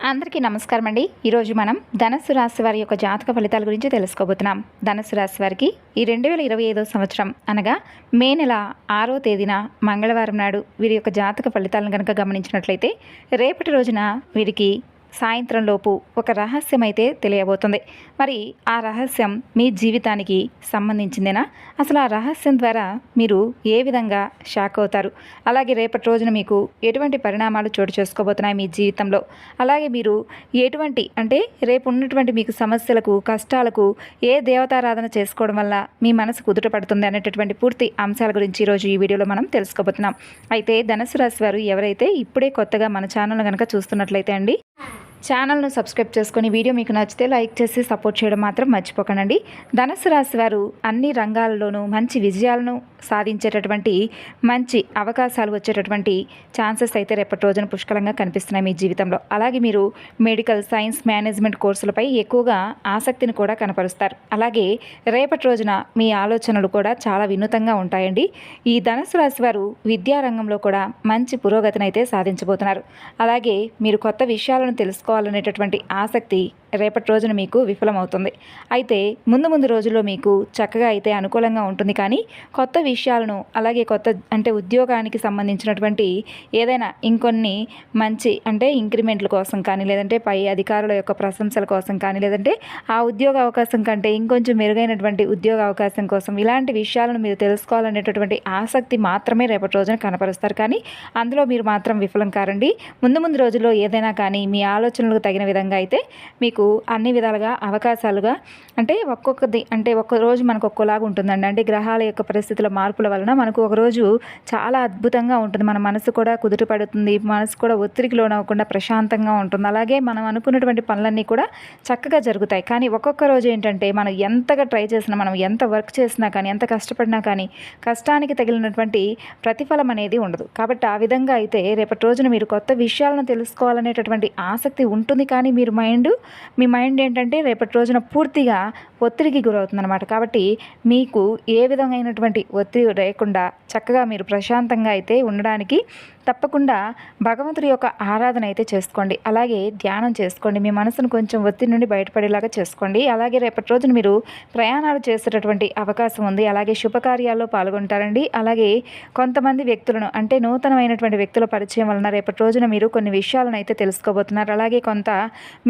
అందరికీ నమస్కారం అండి ఈరోజు మనం ధనస్సు రాశి వారి యొక్క జాతక ఫలితాల గురించి తెలుసుకోబోతున్నాం. ధనస్సు రాశి వారికి ఈ రెండు వేల ఇరవై ఐదో సంవత్సరం అనగా మే నెల ఆరో తేదీన మంగళవారం నాడు వీరి యొక్క జాతక ఫలితాలను కనుక గమనించినట్లయితే రేపటి రోజున వీరికి సాయంత్రంలోపు ఒక రహస్యం అయితే తెలియబోతుంది. మరి ఆ రహస్యం మీ జీవితానికి సంబంధించిందేనా? అసలు ఆ రహస్యం ద్వారా మీరు ఏ విధంగా షాక్ అవుతారు? అలాగే రేపటి రోజున మీకు ఎటువంటి పరిణామాలు చోటు చేసుకోబోతున్నాయి మీ జీవితంలో? అలాగే మీరు ఎటువంటి అంటే రేపు ఉన్నటువంటి మీకు సమస్యలకు కష్టాలకు ఏ దేవతారాధన చేసుకోవడం వల్ల మీ మనసు కుదుట పడుతుంది అనేటటువంటి పూర్తి అంశాల గురించి ఈరోజు ఈ వీడియోలో మనం తెలుసుకోబోతున్నాం. అయితే ధనుసు రాశి వారు ఎవరైతే ఇప్పుడే కొత్తగా మన ఛానల్ కనుక చూస్తున్నట్లయితే అండి ఛానల్ను సబ్స్క్రైబ్ చేసుకొని వీడియో మీకు నచ్చితే లైక్ చేసి సపోర్ట్ చేయడం మాత్రం మర్చిపోకండి. ధనుసు రాశి వారు అన్ని రంగాల్లోనూ మంచి విజయాలను సాధించేటటువంటి మంచి అవకాశాలు వచ్చేటటువంటి ఛాన్సెస్ అయితే రేపటి రోజున పుష్కలంగా కనిపిస్తున్నాయి మీ జీవితంలో. అలాగే మీరు మెడికల్ సైన్స్ మేనేజ్మెంట్ కోర్సులపై ఎక్కువగా ఆసక్తిని కూడా కనపరుస్తారు. అలాగే రేపటి రోజున మీ ఆలోచనలు కూడా చాలా వినూతంగా ఉంటాయండి. ఈ ధనుసు రాశి వారు విద్యారంగంలో కూడా మంచి పురోగతిని అయితే సాధించబోతున్నారు. అలాగే మీరు కొత్త విషయాలను తెలుసుకు తెలుసుకోవాలనేటటువంటి ఆసక్తి రేపటి రోజున మీకు విఫలమవుతుంది. అయితే ముందు ముందు రోజుల్లో మీకు చక్కగా అయితే అనుకూలంగా ఉంటుంది. కానీ కొత్త విషయాలను అలాగే కొత్త అంటే ఉద్యోగానికి సంబంధించినటువంటి ఏదైనా ఇంకొన్ని మంచి అంటే ఇంక్రిమెంట్ల కోసం కానీ లేదంటే పై అధికారుల యొక్క ప్రశంసల కోసం కానీ లేదంటే ఆ ఉద్యోగ అవకాశం కంటే ఇంకొంచెం మెరుగైనటువంటి ఉద్యోగ అవకాశం కోసం ఇలాంటి విషయాలను మీరు తెలుసుకోవాలనేటటువంటి ఆసక్తి మాత్రమే రేపటి రోజున కనపరుస్తారు. కానీ అందులో మీరు మాత్రం విఫలం కారండి. ముందు ముందు రోజుల్లో ఏదైనా కానీ మీ ఆలోచనలకు తగిన విధంగా అయితే మీకు అన్ని విధాలుగా అవకాశాలుగా అంటే ఒక్కొక్కది అంటే ఒక్క రోజు మనకు ఒక్కోలాగా ఉంటుందండి. అంటే గ్రహాల యొక్క పరిస్థితుల మార్పుల వలన మనకు ఒక రోజు చాలా అద్భుతంగా ఉంటుంది. మన మనసు కూడా కుదుట పడుతుంది. మనసు కూడా ఒత్తిడికి లోనవ్వకుండా ప్రశాంతంగా ఉంటుంది. అలాగే మనం అనుకున్నటువంటి పనులన్నీ కూడా చక్కగా జరుగుతాయి. కానీ ఒక్కొక్క రోజు ఏంటంటే మనం ఎంతగా ట్రై చేసినా మనం ఎంత వర్క్ చేసినా కానీ ఎంత కష్టపడినా కానీ కష్టానికి తగిలినటువంటి ప్రతిఫలం అనేది ఉండదు. కాబట్టి ఆ విధంగా అయితే రేపటి రోజున మీరు కొత్త విషయాలను తెలుసుకోవాలనేటటువంటి ఆసక్తి ఉంటుంది. కానీ మీరు మైండ్ మీ మైండ్ ఏంటంటే రేపటి రోజున పూర్తిగా ఒత్తిడికి గురవుతుందన్నమాట. కాబట్టి మీకు ఏ విధమైనటువంటి ఒత్తిడి లేకుండా చక్కగా మీరు ప్రశాంతంగా అయితే ఉండడానికి తప్పకుండా భగవంతుడి యొక్క ఆరాధన అయితే చేసుకోండి. అలాగే ధ్యానం చేసుకోండి. మీ మనసును కొంచెం ఒత్తిడి నుండి బయటపడేలాగా చేసుకోండి. అలాగే రేపటి రోజున మీరు ప్రయాణాలు చేసేటటువంటి అవకాశం ఉంది. అలాగే శుభకార్యాల్లో పాల్గొంటారండి. అలాగే కొంతమంది వ్యక్తులను అంటే నూతనమైనటువంటి వ్యక్తుల పరిచయం వలన రేపటి రోజున మీరు కొన్ని విషయాలను అయితే తెలుసుకోబోతున్నారు. అలాగే కొంత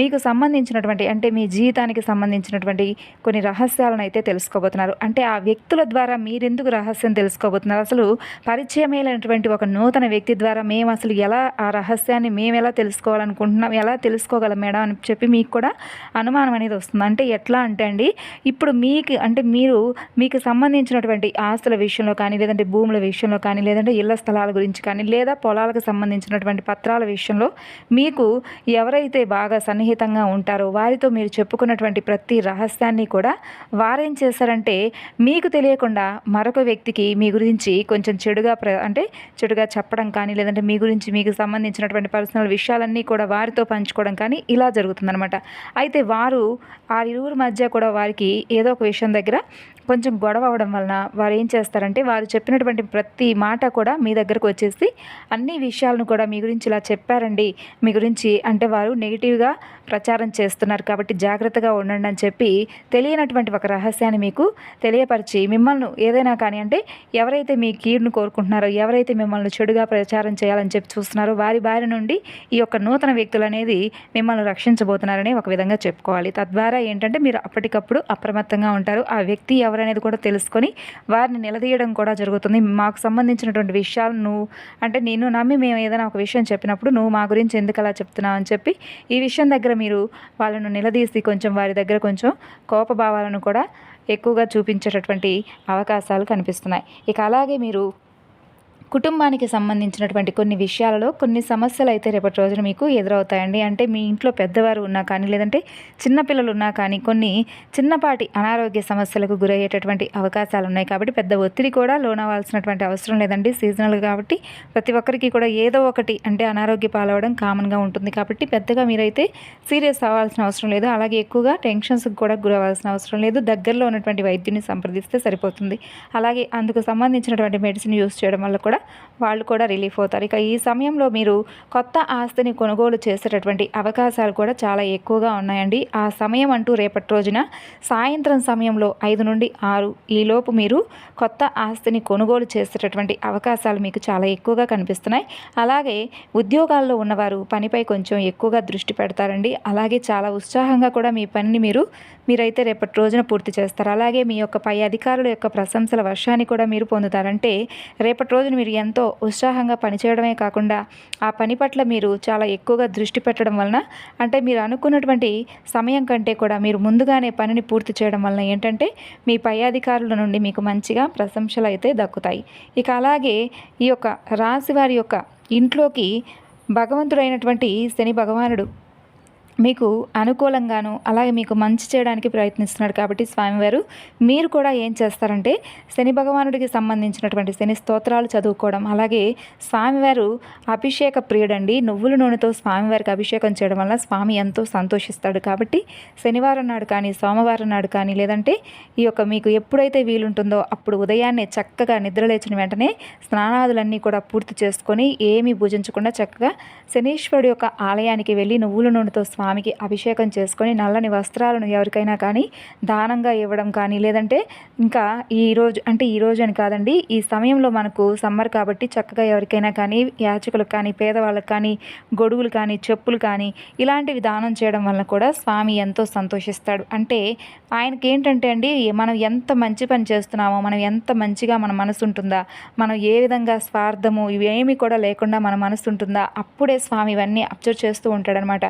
మీకు సంబంధించినటువంటి అంటే మీ జీవితానికి సంబంధించినటువంటి కొన్ని రహస్యాలను అయితే తెలుసుకోబోతున్నారు. అంటే ఆ వ్యక్తుల ద్వారా మీరెందుకు రహస్యం తెలుసుకోబోతున్నారు? అసలు పరిచయమైనటువంటి ఒక నూతన వ్యక్తి ద్వారా మేము అసలు ఎలా ఆ రహస్యాన్ని మేము ఎలా తెలుసుకోవాలనుకుంటున్నాం? ఎలా తెలుసుకోగలం మేడం? అని చెప్పి మీకు కూడా అనుమానం అనేది వస్తుంది. అంటే ఎట్లా అంటే అండి ఇప్పుడు మీకు అంటే మీరు మీకు సంబంధించినటువంటి ఆస్తుల విషయంలో కానీ లేదంటే భూముల విషయంలో కానీ లేదంటే ఇళ్ళ స్థలాల గురించి కానీ లేదా పొలాలకు సంబంధించినటువంటి పత్రాల విషయంలో మీకు ఎవరైతే బాగా సన్నిహితంగా ఉంటారో వారితో మీరు చెప్పుకున్నటువంటి ప్రతి రహస్యాన్ని కూడా వారేం చేశారంటే మీకు తెలియకుండా మరొక వ్యక్తికి మీ గురించి కొంచెం చెడుగా ప్ర అంటే చెడుగా చెప్పడం కానీ లేదంటే మీ గురించి మీకు సంబంధించినటువంటి పర్సనల్ విషయాలన్నీ కూడా వారితో పంచుకోవడం కానీ ఇలా జరుగుతుందనమాట అయితే వారు ఆ ఇరువురి మధ్య కూడా వారికి ఏదో ఒక విషయం దగ్గర కొంచెం గొడవ అవ్వడం వలన వారు ఏం చేస్తారంటే వారు చెప్పినటువంటి ప్రతి మాట కూడా మీ దగ్గరకు వచ్చేసి అన్ని విషయాలను కూడా మీ గురించి ఇలా చెప్పారండి మీ గురించి అంటే వారు నెగిటివ్గా ప్రచారం చేస్తున్నారు కాబట్టి జాగ్రత్తగా ఉండండి అని చెప్పి తెలియనటువంటి ఒక రహస్యాన్ని మీకు తెలియపరిచి మిమ్మల్ని ఏదైనా కానీ అంటే ఎవరైతే మీ కీడును కోరుకుంటున్నారో ఎవరైతే మిమ్మల్ని చెడుగా ప్రచారం చేయాలని చెప్పి చూస్తున్నారో వారి బారి నుండి ఈ యొక్క నూతన వ్యక్తులు అనేది మిమ్మల్ని రక్షించబోతున్నారని ఒక విధంగా చెప్పుకోవాలి. తద్వారా ఏంటంటే మీరు అప్పటికప్పుడు అప్రమత్తంగా ఉంటారు. ఆ వ్యక్తి ఎవరు ఎవరనేది కూడా తెలుసుకొని వారిని నిలదీయడం కూడా జరుగుతుంది. మాకు సంబంధించినటువంటి విషయాలు నువ్వు అంటే నేను నమ్మి మేము ఏదైనా ఒక విషయం చెప్పినప్పుడు నువ్వు మా గురించి ఎందుకు అలా చెప్తున్నావు అని చెప్పి ఈ విషయం దగ్గర మీరు వాళ్ళను నిలదీసి కొంచెం వారి దగ్గర కొంచెం కోపభావాలను కూడా ఎక్కువగా చూపించేటటువంటి అవకాశాలు కనిపిస్తున్నాయి. ఇక అలాగే మీరు కుటుంబానికి సంబంధించినటువంటి కొన్ని విషయాలలో కొన్ని సమస్యలు అయితే రేపటి రోజున మీకు ఎదురవుతాయండి. అంటే మీ ఇంట్లో పెద్దవారు ఉన్నా కానీ లేదంటే చిన్నపిల్లలు ఉన్నా కానీ కొన్ని చిన్నపాటి అనారోగ్య సమస్యలకు గురయ్యేటటువంటి అవకాశాలు ఉన్నాయి. కాబట్టి పెద్ద ఒత్తిడి కూడా లోనవలసినటువంటి అవసరం లేదండి. సీజనల్ కాబట్టి ప్రతి ఒక్కరికి కూడా ఏదో ఒకటి అంటే అనారోగ్య పాలవడం కామన్గా ఉంటుంది. కాబట్టి పెద్దగా మీరైతే సీరియస్ అవ్వాల్సిన అవసరం లేదు. అలాగే ఎక్కువగా టెన్షన్స్కి కూడా గురవ్వాల్సిన అవసరం లేదు. దగ్గరలో ఉన్నటువంటి వైద్యుని సంప్రదిస్తే సరిపోతుంది. అలాగే అందుకు సంబంధించినటువంటి మెడిసిన్ యూస్ చేయడం వల్ల కూడా వాళ్ళు కూడా రిలీఫ్ అవుతారు. ఇక ఈ సమయంలో మీరు కొత్త ఆస్తిని కొనుగోలు చేసేటటువంటి అవకాశాలు కూడా చాలా ఎక్కువగా ఉన్నాయండి. ఆ సమయం అంటూ రేపటి రోజున సాయంత్రం సమయంలో ఐదు నుండి ఆరు ఈలోపు మీరు కొత్త ఆస్తిని కొనుగోలు చేసేటటువంటి అవకాశాలు మీకు చాలా ఎక్కువగా కనిపిస్తున్నాయి. అలాగే ఉద్యోగాల్లో ఉన్నవారు పనిపై కొంచెం ఎక్కువగా దృష్టి పెడతారండి. అలాగే చాలా ఉత్సాహంగా కూడా మీ పనిని మీరు మీరైతే రేపటి రోజున పూర్తి చేస్తారు. అలాగే మీ యొక్క పై అధికారుల యొక్క ప్రశంసల వర్షాన్ని కూడా మీరు పొందుతారంటే రేపటి రోజున మీరు మీరు ఎంతో ఉత్సాహంగా పనిచేయడమే కాకుండా ఆ పని పట్ల మీరు చాలా ఎక్కువగా దృష్టి పెట్టడం వలన అంటే మీరు అనుకున్నటువంటి సమయం కంటే కూడా మీరు ముందుగానే పనిని పూర్తి చేయడం వలన ఏంటంటే మీ పై అధికారుల నుండి మీకు మంచిగా ప్రశంసలు అయితే దక్కుతాయి. ఇక అలాగే ఈ యొక్క రాశి వారి యొక్క ఇంట్లోకి భగవంతుడైనటువంటి శని భగవానుడు మీకు అనుకూలంగాను అలాగే మీకు మంచి చేయడానికి ప్రయత్నిస్తున్నాడు కాబట్టి స్వామివారు మీరు కూడా ఏం చేస్తారంటే శని భగవానుడికి సంబంధించినటువంటి శని స్తోత్రాలు చదువుకోవడం అలాగే స్వామివారు అభిషేక ప్రియుడండి. నువ్వుల నూనెతో స్వామివారికి అభిషేకం చేయడం వల్ల స్వామి ఎంతో సంతోషిస్తాడు కాబట్టి శనివారం నాడు కానీ సోమవారం నాడు కానీ లేదంటే ఈ యొక్క మీకు ఎప్పుడైతే వీలుంటుందో అప్పుడు ఉదయాన్నే చక్కగా నిద్రలేచిన వెంటనే స్నానాదులన్నీ కూడా పూర్తి చేసుకొని ఏమీ భుజించకుండా చక్కగా శనీశ్వరుడు యొక్క ఆలయానికి వెళ్ళి నువ్వుల నూనెతో స్వామి స్వామికి అభిషేకం చేసుకొని నల్లని వస్త్రాలను ఎవరికైనా కానీ దానంగా ఇవ్వడం కానీ లేదంటే ఇంకా ఈరోజు అంటే ఈ రోజు అని కాదండి ఈ సమయంలో మనకు సమ్మర్ కాబట్టి చక్కగా ఎవరికైనా కానీ యాచకులకు కానీ పేదవాళ్ళకి కానీ గొడుగులు కానీ చెప్పులు కానీ ఇలాంటివి దానం చేయడం వల్ల కూడా స్వామి ఎంతో సంతోషిస్తాడు. అంటే ఆయనకి ఏంటంటే అండి మనం ఎంత మంచి పని చేస్తున్నామో మనం ఎంత మంచిగా మన మనసు ఉంటుందా మనం ఏ విధంగా స్వార్థము ఇవేమీ కూడా లేకుండా మన మనసు ఉంటుందా అప్పుడే స్వామి ఇవన్నీ అబ్జర్వ్ చేస్తూ ఉంటాడనమాట.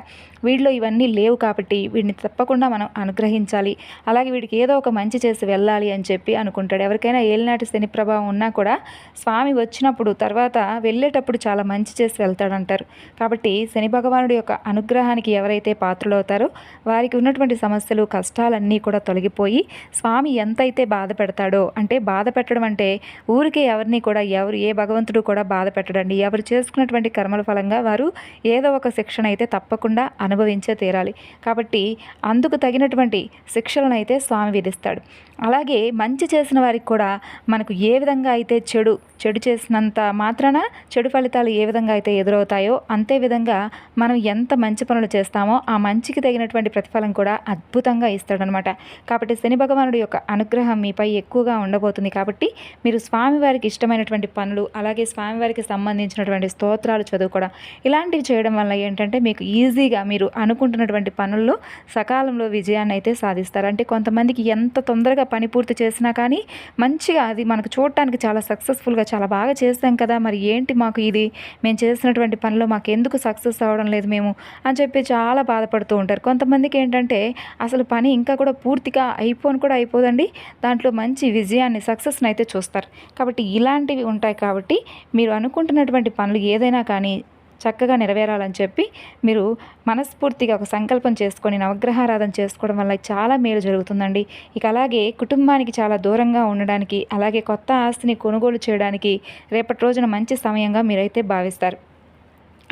వీళ్ళు వీడిలో ఇవన్నీ లేవు కాబట్టి వీడిని తప్పకుండా మనం అనుగ్రహించాలి. అలాగే వీడికి ఏదో ఒక మంచి చేసి వెళ్ళాలి అని చెప్పి అనుకుంటాడు. ఎవరికైనా ఏలినాటి శని ప్రభావం ఉన్నా కూడా స్వామి వచ్చినప్పుడు తర్వాత వెళ్ళేటప్పుడు చాలా మంచి చేసి వెళ్తాడంటారు. కాబట్టి శని భగవానుడి యొక్క అనుగ్రహానికి ఎవరైతే పాత్రలవుతారో వారికి ఉన్నటువంటి సమస్యలు కష్టాలన్నీ కూడా తొలగిపోయి స్వామి ఎంతైతే బాధ పెడతాడో అంటే బాధ పెట్టడం అంటే ఊరికే ఎవరిని కూడా ఎవరు ఏ భగవంతుడు కూడా బాధ పెట్టడండి. ఎవరు చేసుకున్నటువంటి కర్మల ఫలంగా వారు ఏదో ఒక శిక్షణ అయితే తప్పకుండా అనుభవించారు అనుభవించే తీరాలి. కాబట్టి అందుకు తగినటువంటి శిక్షలను అయితే స్వామి విధిస్తాడు. అలాగే మంచి చేసిన వారికి కూడా మనకు ఏ విధంగా అయితే చెడు చెడు చేసినంత మాత్రాన చెడు ఫలితాలు ఏ విధంగా అయితే ఎదురవుతాయో అంతే విధంగా మనం ఎంత మంచి పనులు చేస్తామో ఆ మంచికి తగినటువంటి ప్రతిఫలం కూడా అద్భుతంగా ఇస్తాడనమాట కాబట్టి శని భగవానుడి యొక్క అనుగ్రహం మీపై ఎక్కువగా ఉండబోతుంది కాబట్టి మీరు స్వామివారికి ఇష్టమైనటువంటి పనులు అలాగే స్వామివారికి సంబంధించినటువంటి స్తోత్రాలు చదువుకోవడం ఇలాంటివి చేయడం వల్ల ఏంటంటే మీకు ఈజీగా మీరు అనుకుంటున్నటువంటి పనుల్లో సకాలంలో విజయాన్ని అయితే సాధిస్తారు. అంటే కొంతమందికి ఎంత తొందరగా పని పూర్తి చేసినా కానీ మంచిగా అది మనకు చూడటానికి చాలా సక్సెస్ఫుల్గా చాలా బాగా చేస్తాం కదా మరి ఏంటి మాకు ఇది? మేము చేసినటువంటి పనిలో మాకు ఎందుకు సక్సెస్ అవ్వడం లేదు మేము? అని చెప్పి చాలా బాధపడుతూ ఉంటారు. కొంతమందికి ఏంటంటే అసలు పని ఇంకా కూడా పూర్తిగా అయిపోను కూడా అయిపోదండి. దాంట్లో మంచి విజయాన్ని సక్సెస్ని అయితే చూస్తారు. కాబట్టి ఇలాంటివి ఉంటాయి కాబట్టి మీరు అనుకుంటున్నటువంటి పనులు ఏదైనా కానీ చక్కగా నెరవేరాలని చెప్పి మీరు మనస్ఫూర్తిగా ఒక సంకల్పం చేసుకొని నవగ్రహారాధన చేసుకోవడం వల్ల చాలా మేలు జరుగుతుందండి. ఇక అలాగే కుటుంబానికి చాలా దూరంగా ఉండడానికి అలాగే కొత్త ఆస్తిని కొనుగోలు చేయడానికి రేపటి రోజున మంచి సమయంగా మీరైతే భావిస్తారు.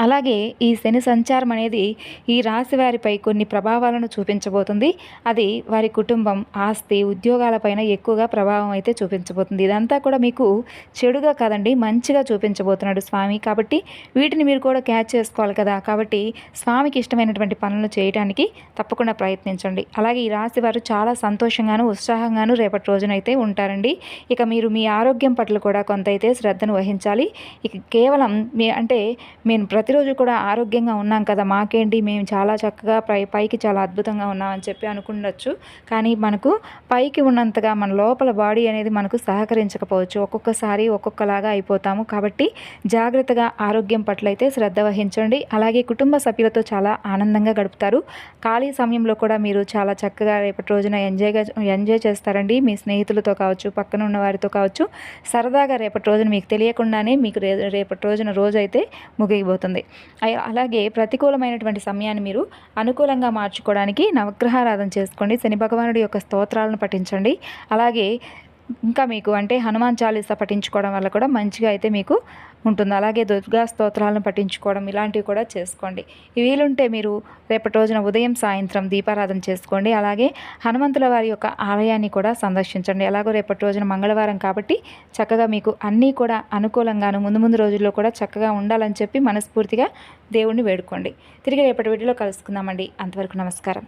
అలాగే ఈ శని సంచారం అనేది ఈ రాశి వారిపై కొన్ని ప్రభావాలను చూపించబోతుంది. అది వారి కుటుంబం ఆస్తి ఉద్యోగాలపైన ఎక్కువగా ప్రభావం అయితే చూపించబోతుంది. ఇదంతా కూడా మీకు చెడుగా కాదండి మంచిగా చూపించబోతున్నాడు స్వామి. కాబట్టి వీటిని మీరు కూడా క్యాచ్ చేసుకోవాలి కదా. కాబట్టి స్వామికి ఇష్టమైనటువంటి పనులను చేయడానికి తప్పకుండా ప్రయత్నించండి. అలాగే ఈ రాశి వారు చాలా సంతోషంగాను ఉత్సాహంగాను రేపటి రోజునైతే ఉంటారండి. ఇక మీరు మీ ఆరోగ్యం పట్ల కూడా కొంత అయితే శ్రద్ధను వహించాలి. ఇక కేవలం మీ అంటే మేము ప్రతిరోజు కూడా ఆరోగ్యంగా ఉన్నాం కదా మాకేంటి? మేము చాలా చక్కగా పై పైకి చాలా అద్భుతంగా ఉన్నామని చెప్పి అనుకుండొచ్చు. కానీ మనకు పైకి ఉన్నంతగా మన లోపల బాడీ అనేది మనకు సహకరించకపోవచ్చు. ఒక్కొక్కసారి ఒక్కొక్కలాగా అయిపోతాము. కాబట్టి జాగ్రత్తగా ఆరోగ్యం పట్ల అయితే శ్రద్ధ వహించండి. అలాగే కుటుంబ సభ్యులతో చాలా ఆనందంగా గడుపుతారు. ఖాళీ సమయంలో కూడా మీరు చాలా చక్కగా రేపటి రోజున ఎంజాయ్గా ఎంజాయ్ చేస్తారండి. మీ స్నేహితులతో కావచ్చు పక్కన ఉన్న వారితో కావచ్చు. సరదాగా రేపటి రోజున మీకు తెలియకుండానే మీకు రేపటి రోజున రోజు అయితే ముగిపోతుంది ఉంటుంది అలాగే ప్రతికూలమైనటువంటి సమయాన్ని మీరు అనుకూలంగా మార్చుకోవడానికి నవగ్రహారాధన చేసుకోండి. శని భగవానుడి యొక్క స్తోత్రాలను పఠించండి. అలాగే ఇంకా మీకు అంటే హనుమాన్ చాలీసా పఠించుకోవడం వల్ల కూడా మంచిగా అయితే మీకు ఉంటుంది. అలాగే దుర్గా స్తోత్రాలను పఠించుకోవడం ఇలాంటివి కూడా చేసుకోండి. వీలుంటే మీరు రేపటి రోజున ఉదయం సాయంత్రం దీపారాధన చేసుకోండి. అలాగే హనుమంతుల వారి యొక్క ఆలయాన్ని కూడా సందర్శించండి. ఎలాగో రేపటి రోజున మంగళవారం కాబట్టి చక్కగా మీకు అన్నీ కూడా అనుకూలంగాను ముందు ముందు రోజుల్లో కూడా చక్కగా ఉండాలని చెప్పి మనస్ఫూర్తిగా దేవుణ్ణి వేడుకోండి. తిరిగి రేపటి వీడియోలో కలుసుకుందామండి. అంతవరకు నమస్కారం.